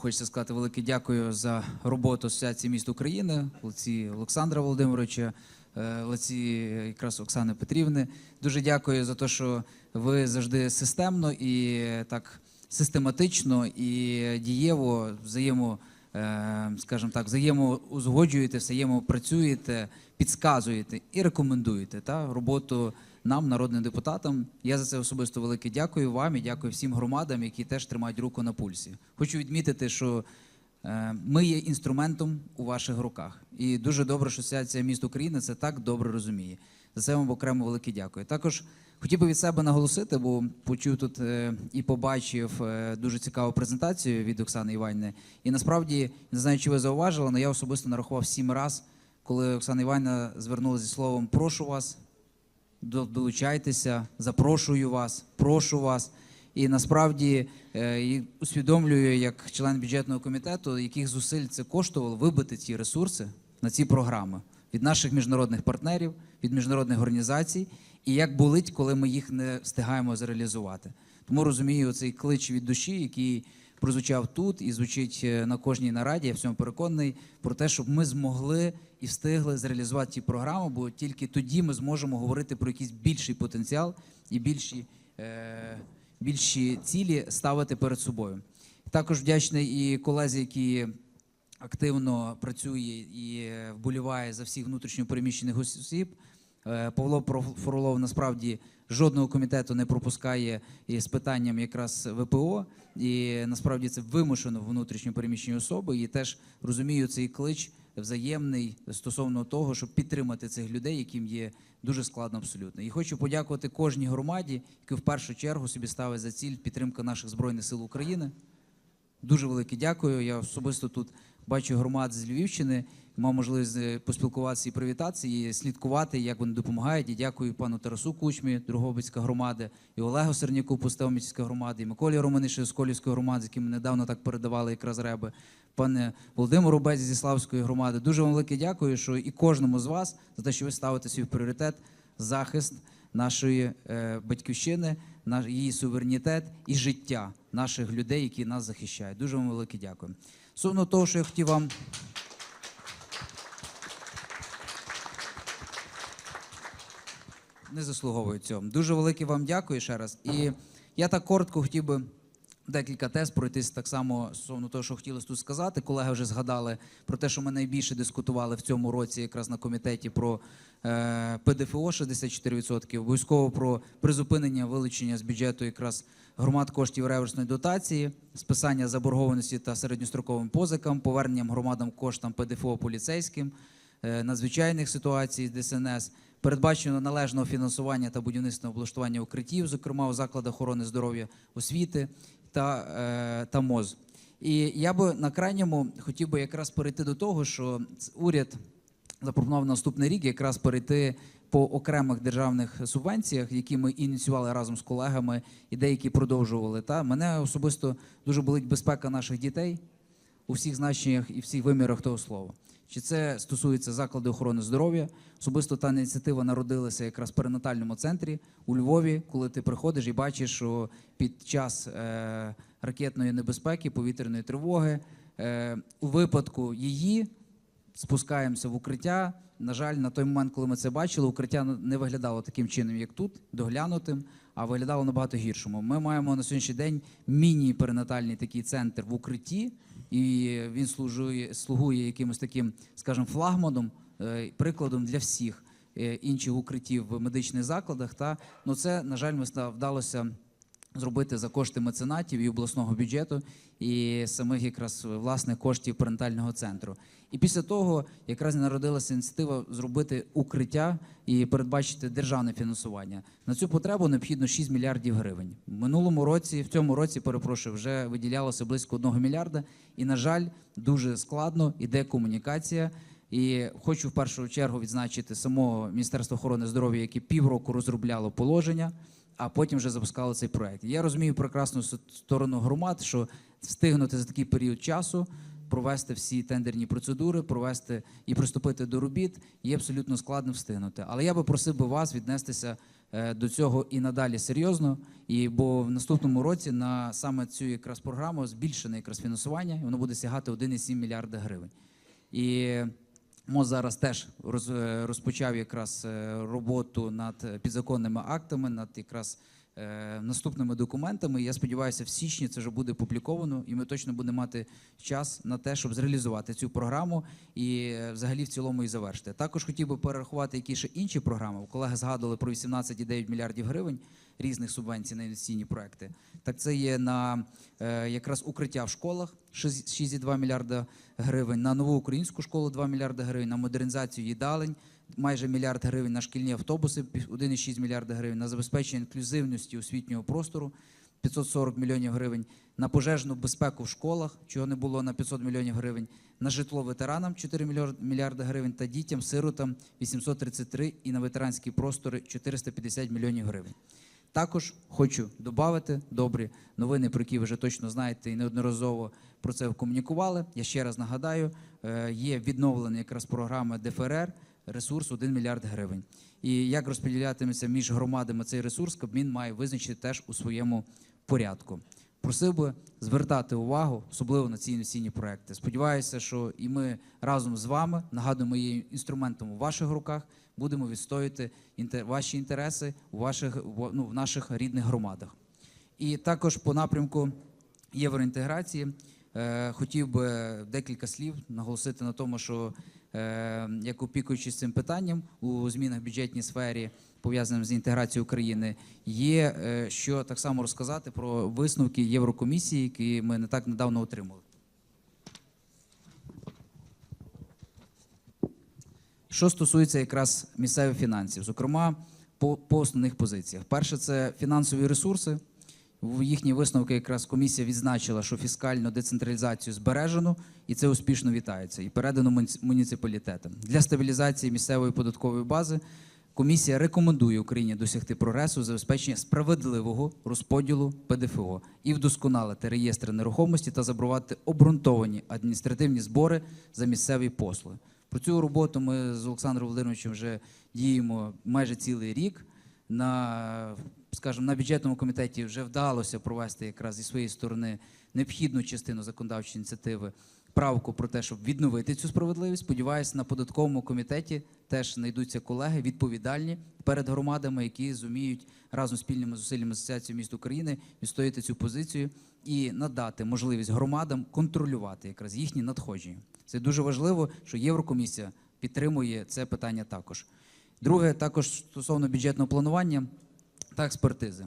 Хочеться сказати велике дякую за роботу Асоціації міст України, лиці Олександра Володимировича, е, лиці якраз Оксани Петрівни. Дуже дякую за те, що ви завжди системно і так систематично і дієво взаємо, е, скажімо так, взаємоузгоджуєте, взаємопрацюєте, підказуєте і рекомендуєте та, роботу нам, народним депутатам. Я за це особисто велике дякую вам і дякую всім громадам, які теж тримають руку на пульсі. Хочу відмітити, що е, ми є інструментом у ваших руках. І дуже добре, що Асоціація міст України це так добре розуміє. За це вам окремо велике дякую. Також хотів би від себе наголосити, бо почув тут е, і побачив е, дуже цікаву презентацію від Оксани Іванівни. І насправді не знаю, чи ви зауважили, але я особисто нарахував сім раз, коли Оксана Іванівна звернулася зі словом Прошу вас, долучайтеся, запрошую вас, прошу вас. І насправді е, усвідомлюю як член бюджетного комітету, яких зусиль це коштувало вибити ці ресурси на ці програми від наших міжнародних партнерів, від міжнародних організацій, і як болить, коли ми їх не встигаємо зреалізувати. Тому розумію цей клич від душі, який прозвучав тут і звучить е, на кожній нараді. Я в цьому переконаний про те, щоб ми змогли і встигли зреалізувати ці програми, бо тільки тоді ми зможемо говорити про якийсь більший потенціал і більші, е, більші цілі ставити перед собою. Також вдячний і колезі, які активно працює і е, вболіває за всіх внутрішньопереміщених осіб. Е, Павло Фролов насправді жодного комітету не пропускає із питанням якраз ВПО, і насправді це вимушено внутрішньо переміщені особи. І теж розумію цей клич взаємний стосовно того, щоб підтримати цих людей, яким є дуже складно абсолютно. І хочу подякувати кожній громаді, яка в першу чергу собі ставить за ціль підтримка наших збройних сил України. Дуже велике дякую. Я особисто тут бачу громад з Львівщини, мав можливість е, поспілкуватися і привітатися, і слідкувати, як вони допомагають. І дякую пану Тарасу Кучмі, Другобицька громада, і Олегу Серняку, Пустовміцька громада, і Миколі Романиші з Колівської громади, з яким недавно так передавали якраз реби, пане Володимиру Безі зі Славської громади. Дуже вам велике дякую, що і кожному з вас за те, що ви ставите свій пріоритет захист нашої е, батьківщини, наш її суверенітет і життя наших людей, які нас захищають. Дуже вам велике дякую. Стосовно того, що я хотів вам. Не заслуговую цього. Дуже велике вам дякую ще раз. І я так коротко хотів би декілька тез пройтись так само стосовно того, що хотілося тут сказати. Колеги вже згадали про те, що ми найбільше дискутували в цьому році якраз на комітеті про е, ПДФО 64%, обов'язково про призупинення вилучення з бюджету якраз громад коштів реверсної дотації, списання заборгованості та середньостроковим позикам, поверненням громадам коштам ПДФО поліцейським, е, надзвичайних ситуацій ДСНС. Передбачено належного фінансування та будівництва облаштування укриттів, зокрема у закладах охорони здоров'я, освіти та, е, та МОЗ. І я би на крайньому хотів би якраз перейти до того, що уряд запропонував наступний рік якраз перейти по окремих державних субвенціях, які ми ініціювали разом з колегами, і деякі продовжували. Та мене особисто дуже болить безпека наших дітей у всіх значеннях і всіх вимірах того слова. Чи це стосується закладу охорони здоров'я? Особисто та ініціатива народилася якраз в перинатальному центрі у Львові, коли ти приходиш і бачиш, що під час е, ракетної небезпеки, повітряної тривоги, е, у випадку її спускаємося в укриття. На жаль, на той момент, коли ми це бачили, укриття не виглядало таким чином, як тут, доглянутим, а виглядало набагато гіршому. Ми маємо на сьогоднішній день міні-перинатальний такий центр в укритті, і він служує, слугує якимось таким, скажімо, флагманом, е, прикладом для всіх е, інших укриттів в медичних закладах. Та ну це, на жаль, ми вдалося зробити за кошти меценатів і обласного бюджету, і самих якраз власних коштів парентального центру. І після того якраз народилася ініціатива зробити укриття і передбачити державне фінансування. На цю потребу необхідно 6 мільярдів гривень. В минулому році, в цьому році, перепрошую, вже виділялося близько 1 мільярда. І, на жаль, дуже складно іде комунікація. І хочу в першу чергу відзначити самого Міністерства охорони здоров'я, яке півроку розробляло положення а потім вже запускали цей проект. Я розумію прекрасну сторону громад, що встигнути за такий період часу провести всі тендерні процедури, провести і приступити до робіт є абсолютно складно встигнути. Але я би просив би вас віднестися е, до цього і надалі серйозно. І бо в наступному році на саме цю якраз програму збільшене якраз фінансування, воно буде сягати 1,7 мільярда гривень. І МОЗ зараз теж е, розпочав якраз е, роботу над е, підзаконними актами, над якраз наступними документами. Я сподіваюся, в січні це вже буде опубліковано, і ми точно будемо мати час на те, щоб зреалізувати цю програму і е, взагалі в цілому і завершити. Також хотів би перерахувати, які ще інші програми. Колеги згадували про 18,9 мільярдів гривень різних субвенцій на інвестиційні проекти. Так це є на е, якраз укриття в школах 6,2 мільярда гривень, на нову українську школу 2 мільярда гривень, на модернізацію їдалень майже мільярд гривень, на шкільні автобуси пів- 1,6 мільярда гривень, на забезпечення інклюзивності освітнього простору 540 мільйонів гривень, на пожежну безпеку в школах, чого не було на 500 мільйонів гривень, на житло ветеранам 4 мільяр- мільярда гривень та дітям, сиротам 833 і на ветеранські простори 450 мільйонів гривень. Також хочу додати добрі новини, про які ви вже точно знаєте і неодноразово про це комунікували. Я ще раз нагадаю, е, є відновлена якраз програма ДФРР, ресурс 1 мільярд гривень. І як розподілятиметься між громадами цей ресурс, Кабмін має визначити теж у своєму порядку. Просив би звертати увагу, особливо на ці інвестиційні проекти. Сподіваюся, що і ми разом з вами нагадуємо є інструментом у ваших руках, будемо відстоювати ваші інтереси у ваших ну, в наших рідних громадах. І також по напрямку євроінтеграції е, хотів би декілька слів наголосити на тому, що як опікуючись цим питанням у змінах в бюджетній сфері, пов'язаним з інтеграцією України, є е, що так само розказати про висновки Єврокомісії, які ми не так недавно отримали. Що стосується якраз місцевих фінансів, зокрема по, по основних позиціях. Перше, це фінансові ресурси. В їхні висновки якраз комісія відзначила, що фіскальну децентралізацію збережено, і це успішно вітається, і передано муніципалітетам. Для стабілізації місцевої податкової бази комісія рекомендує Україні досягти прогресу забезпечення справедливого розподілу ПДФО і вдосконалити реєстри нерухомості та забрувати обґрунтовані адміністративні збори за місцеві послуги. Про цю роботу ми з Олександром Володимировичем вже діємо майже цілий рік. На, скажімо, на бюджетному комітеті вже вдалося провести якраз зі своєї сторони необхідну частину законодавчої ініціативи правку про те, щоб відновити цю справедливість. Сподіваюся, на податковому комітеті теж знайдуться колеги відповідальні перед громадами, які зуміють разом з спільними зусиллями з Асоціацією міст України відстояти цю позицію і надати можливість громадам контролювати якраз їхні надходження. Це дуже важливо, що Єврокомісія підтримує це питання також. Друге, також стосовно бюджетного планування та експертизи.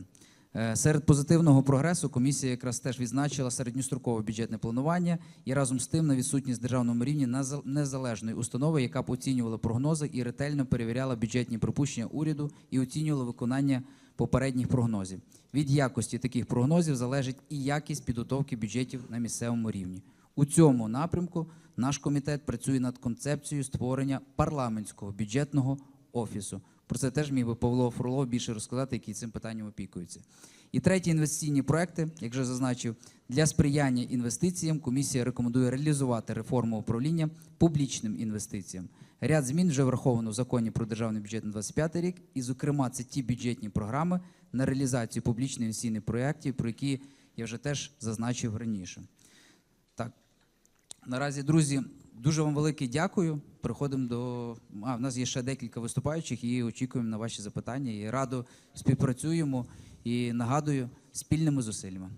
Е, Серед позитивного прогресу комісія якраз теж відзначила середньострокове бюджетне планування і разом з тим на відсутність державному рівні незалежної установи, яка б оцінювала прогнози і ретельно перевіряла бюджетні припущення уряду і оцінювала виконання попередніх прогнозів. Від якості таких прогнозів залежить і якість підготовки бюджетів на місцевому рівні. У цьому напрямку наш комітет працює над концепцією створення парламентського бюджетного офісу. Про це теж міг би Павло Фролов більше розказати, який цим питанням опікується. І треті інвестиційні проекти, як вже зазначив, для сприяння інвестиціям комісія рекомендує реалізувати реформу управління публічним інвестиціям. Ряд змін вже враховано в законі про державний бюджет на 25 рік, і, зокрема, це ті бюджетні програми на реалізацію публічних інвестиційних проєктів, про які я вже теж зазначив раніше. Так, Наразі, друзі, дуже вам велике дякую. Переходимо до. А, в нас є ще декілька виступаючих і очікуємо на ваші запитання. І радо співпрацюємо і нагадую спільними зусиллями.